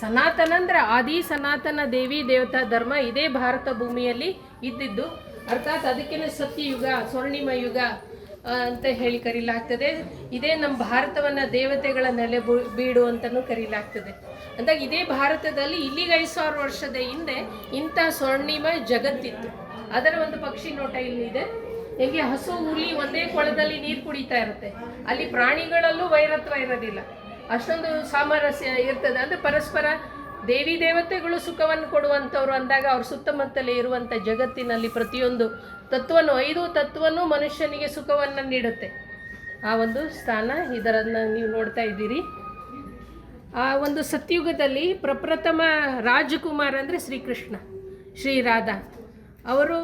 ಸನಾತನ ಅಂದರೆ ಆದಿ ಸನಾತನ ದೇವಿ ದೇವತಾ ಧರ್ಮ ಇದೇ ಭಾರತ ಭೂಮಿಯಲ್ಲಿ ಇದ್ದಿದ್ದು. ಅರ್ಥಾತ್ ಅದಕ್ಕೇನೆ ಸತ್ಯಯುಗ, ಸ್ವರ್ಣಿಮ ಯುಗ ಅಂತ ಹೇಳಿ ಕರೀಲಾಗ್ತದೆ. ಇದೇ ನಮ್ಮ ಭಾರತವನ್ನು ದೇವತೆಗಳ ನೆಲೆ ಬೀಡು ಅಂತಲೂ ಕರೀಲಾಗ್ತದೆ. ಅಂದಾಗ ಇದೇ ಭಾರತದಲ್ಲಿ ಇಲ್ಲಿಗೆ ಐದು ಸಾವಿರ ವರ್ಷದ ಹಿಂದೆ ಇಂಥ ಸ್ವರ್ಣಿಮ ಜಗತ್ತಿತ್ತು. ಅದರ ಒಂದು ಪಕ್ಷಿ ನೋಟ ಇಲ್ಲಿದೆ. ಹೇಗೆ ಹಸು ಹುಲಿ ಒಂದೇ ಕೊಳದಲ್ಲಿ ನೀರು ಕುಡಿತಾ ಇರುತ್ತೆ. ಅಲ್ಲಿ ಪ್ರಾಣಿಗಳಲ್ಲೂ ವೈರತ್ವ ಇರೋದಿಲ್ಲ. ಅಷ್ಟೊಂದು ಸಾಮರಸ್ಯ ಇರ್ತದೆ. ಅಂದರೆ ಪರಸ್ಪರ ದೇವಿ ದೇವತೆಗಳು ಸುಖವನ್ನು ಕೊಡುವಂಥವ್ರು ಅಂದಾಗ ಅವ್ರ ಸುತ್ತಮುತ್ತಲೇ ಇರುವಂಥ ಜಗತ್ತಿನಲ್ಲಿ ಪ್ರತಿಯೊಂದು ತತ್ವನು, ಐದು ತತ್ವನು ಮನುಷ್ಯನಿಗೆ ಸುಖವನ್ನು ನೀಡುತ್ತೆ. ಆ ಒಂದು ಸ್ಥಾನ ಇದರನ್ನು ನೀವು ನೋಡ್ತಾ ಇದ್ದೀರಿ. ಆ ಒಂದು ಸತ್ಯುಗದಲ್ಲಿ ಪ್ರಪ್ರಥಮ ರಾಜಕುಮಾರ ಅಂದರೆ ಶ್ರೀಕೃಷ್ಣ ಶ್ರೀರಾಧಾ ಅವರು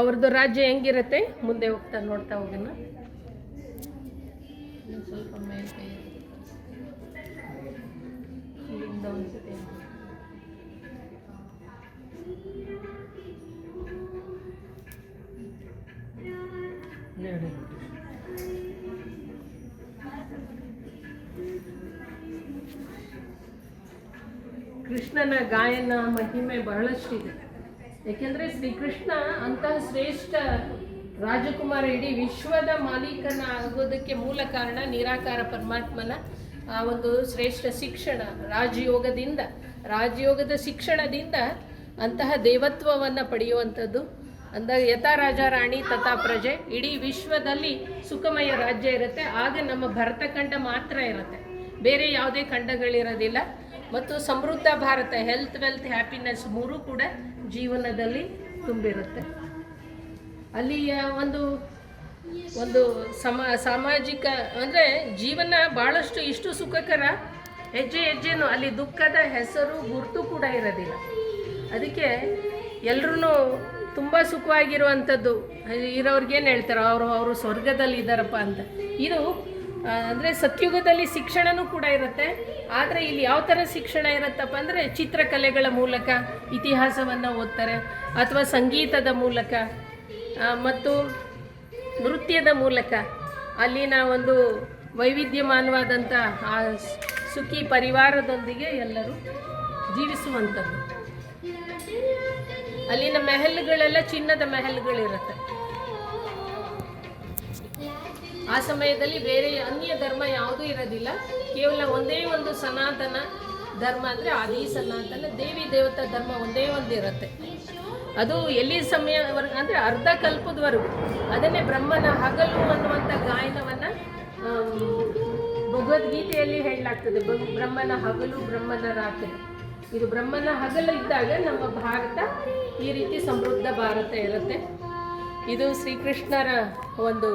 ಅವ್ರದ್ದು ರಾಜ್ಯ ಹೆಂಗಿರುತ್ತೆ? ಮುಂದೆ ಹೋಗ್ತಾ ನೋಡ್ತಾ ಹೋಗೋಣ. ಸ್ವಲ್ಪ ಇಲ್ಲಿಂದ ಒಂದ್ಸತಿ ಕೃಷ್ಣನ ಗಾಯನ ಮಹಿಮೆ ಬಹಳಷ್ಟಿದೆ. ಏಕೆಂದರೆ ಶ್ರೀಕೃಷ್ಣ ಅಂತಹ ಶ್ರೇಷ್ಠ ರಾಜಕುಮಾರ, ಇಡೀ ವಿಶ್ವದ ಮಾಲೀಕನ ಆಗೋದಕ್ಕೆ ಮೂಲ ಕಾರಣ ನಿರಾಕಾರ ಪರಮಾತ್ಮನ ಆ ಒಂದು ಶ್ರೇಷ್ಠ ಶಿಕ್ಷಣ ರಾಜಯೋಗದಿಂದ, ರಾಜಯೋಗದ ಶಿಕ್ಷಣದಿಂದ ಅಂತಹ ದೇವತ್ವವನ್ನು ಪಡೆಯುವಂಥದ್ದು. ಅಂದಾಗ ಯಥಾ ರಾಜ ರಾಣಿ ತಥಾ ಪ್ರಜೆ, ಇಡೀ ವಿಶ್ವದಲ್ಲಿ ಸುಖಮಯ ರಾಜ್ಯ ಇರುತ್ತೆ. ಆಗ ನಮ್ಮ ಭರತ ಖಂಡ ಮಾತ್ರ ಇರುತ್ತೆ. ಬೇರೆ ಯಾವುದೇ ಖಂಡಗಳಿರೋದಿಲ್ಲ. ಮತ್ತು ಸಮೃದ್ಧ ಭಾರತ ಹೆಲ್ತ್ ವೆಲ್ತ್ ಹ್ಯಾಪಿನೆಸ್ ಮೂರೂ ಕೂಡ ಜೀವನದಲ್ಲಿ ತುಂಬಿರುತ್ತೆ. ಅಲ್ಲಿಯ ಒಂದು ಒಂದು ಸಮ, ಸಾಮಾಜಿಕ, ಅಂದರೆ ಜೀವನ ಭಾಳಷ್ಟು ಇಷ್ಟು ಸುಖಕರ, ಹೆಜ್ಜೆ ಹೆಜ್ಜೆನೂ ಅಲ್ಲಿ ದುಃಖದ ಹೆಸರು ಗುರುತು ಕೂಡ ಇರೋದಿಲ್ಲ. ಅದಕ್ಕೆ ಎಲ್ಲರೂ ತುಂಬ ಸುಖವಾಗಿರುವಂಥದ್ದು. ಇರೋರ್ಗೇನು ಹೇಳ್ತಾರೋ, ಅವರು ಅವರು ಸ್ವರ್ಗದಲ್ಲಿ ಇದ್ದಾರಪ್ಪ ಅಂತ. ಇದು ಅಂದರೆ ಸತ್ಯುಗದಲ್ಲಿ ಶಿಕ್ಷಣನೂ ಕೂಡ ಇರುತ್ತೆ. ಆದರೆ ಇಲ್ಲಿ ಯಾವ ಥರ ಶಿಕ್ಷಣ ಇರುತ್ತಪ್ಪ ಅಂದರೆ ಚಿತ್ರಕಲೆಗಳ ಮೂಲಕ, ಇತಿಹಾಸವನ್ನು ಓದ್ತಾರೆ, ಅಥವಾ ಸಂಗೀತದ ಮೂಲಕ ಮತ್ತು ನೃತ್ಯದ ಮೂಲಕ ಅಲ್ಲಿನ ಒಂದು ವೈವಿಧ್ಯಮಾನವಾದಂಥ ಆ ಸುಖಿ ಪರಿವಾರದೊಂದಿಗೆ ಎಲ್ಲರೂ ಜೀವಿಸುವಂಥದ್ದು. ಅಲ್ಲಿನ ಮೆಹಲ್ಗಳೆಲ್ಲ ಚಿನ್ನದ ಮೆಹಲ್ಗಳಿರುತ್ತೆ. ಆ ಸಮಯದಲ್ಲಿ ಬೇರೆ ಅನ್ಯ ಧರ್ಮ ಯಾವುದೂ ಇರೋದಿಲ್ಲ. ಕೇವಲ ಒಂದೇ ಒಂದು ಸನಾತನ ಧರ್ಮ ಅಂದರೆ ಆದಿ ಸನಾತನ, ದೇವಿ ದೇವತಾ ಧರ್ಮ ಒಂದೇ ಒಂದು ಇರುತ್ತೆ ಅದು ಎಲ್ಲಿ ಸಮಯವರೆಗೂ, ಅಂದರೆ ಅರ್ಧ ಕಲ್ಪದವರೆಗೂ. ಅದನ್ನೇ ಬ್ರಹ್ಮನ ಹಗಲು ಅನ್ನುವಂಥ ಗಾಯನವನ್ನು ಭಗವದ್ಗೀತೆಯಲ್ಲಿ ಹೇಳಲಾಗ್ತದೆ. ಬ್ರಹ್ಮನ ಹಗಲು, ಬ್ರಹ್ಮನ ರಾತ್ರಿ. ಇದು ಬ್ರಹ್ಮನ ಹಗಲು ಇದ್ದಾಗ ನಮ್ಮ ಭಾರತ ಈ ರೀತಿ ಸಮೃದ್ಧ ಭಾರತ ಇರುತ್ತೆ. ಇದು ಶ್ರೀಕೃಷ್ಣರ ಒಂದು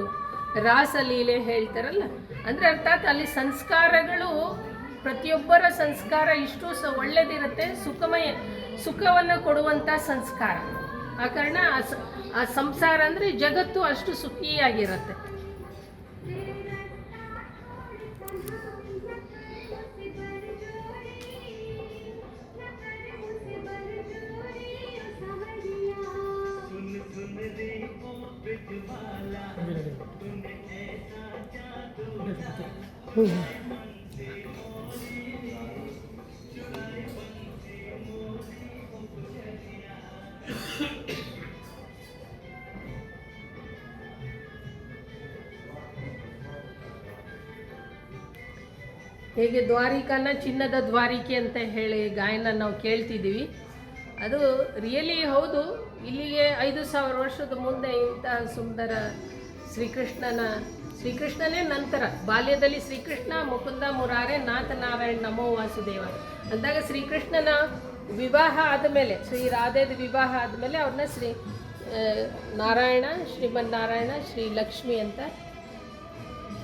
ರಾಸಲೀಲೆ ಹೇಳ್ತಾರಲ್ಲ. ಅಂದರೆ ಅರ್ಥಾತ್ ಅಲ್ಲಿ ಸಂಸ್ಕಾರಗಳು ಪ್ರತಿಯೊಬ್ಬರ ಸಂಸ್ಕಾರ ಇಷ್ಟು ಸ ಒಳ್ಳೆದಿರುತ್ತೆ. ಸುಖಮಯ, ಸುಖವನ್ನು ಕೊಡುವಂಥ ಸಂಸ್ಕಾರ. ಆ ಕಾರಣ ಆ ಸಂಸಾರ ಅಂದರೆ ಜಗತ್ತು ಅಷ್ಟು ಸುಖಿಯಾಗಿರುತ್ತೆ. ಹೇಗೆ ದ್ವಾರಿಕಾನ ಚಿನ್ನದ ದ್ವಾರಿಕೆ ಅಂತ ಹೇಳಿ ಗಾಯನ ನಾವು ಕೇಳ್ತಿದ್ದೀವಿ. ಅದು ರಿಯಲಿ ಹೌದು. ಇಲ್ಲಿಗೆ ಐದು ಸಾವಿರ ವರ್ಷದ ಮುಂದೆ ಇಂಥ ಸುಂದರ ಶ್ರೀಕೃಷ್ಣನ, ಶ್ರೀಕೃಷ್ಣನೇ ನಂತರ, ಬಾಲ್ಯದಲ್ಲಿ ಶ್ರೀಕೃಷ್ಣ, ಮುಕುಂದ ಮುರಾರೆ ನಾಥ ನಾರಾಯಣ ನಮೋ ವಾಸುದೇವ. ಅಂದಾಗ ಶ್ರೀಕೃಷ್ಣನ ವಿವಾಹ ಆದಮೇಲೆ, ಶ್ರೀ ರಾಧೇದ ವಿವಾಹ ಆದಮೇಲೆ ಅವ್ರನ್ನ ಶ್ರೀ ನಾರಾಯಣ ಶ್ರೀಮನ್ ನಾರಾಯಣ ಶ್ರೀ ಲಕ್ಷ್ಮಿ ಅಂತ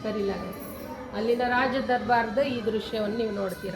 ಕರೀಲಾಗುತ್ತೆ. ಅಲ್ಲಿನ ರಾಜ ದರ್ಬಾರ್ದ ಈ ದೃಶ್ಯವನ್ನು ನೀವು ನೋಡ್ತೀರ.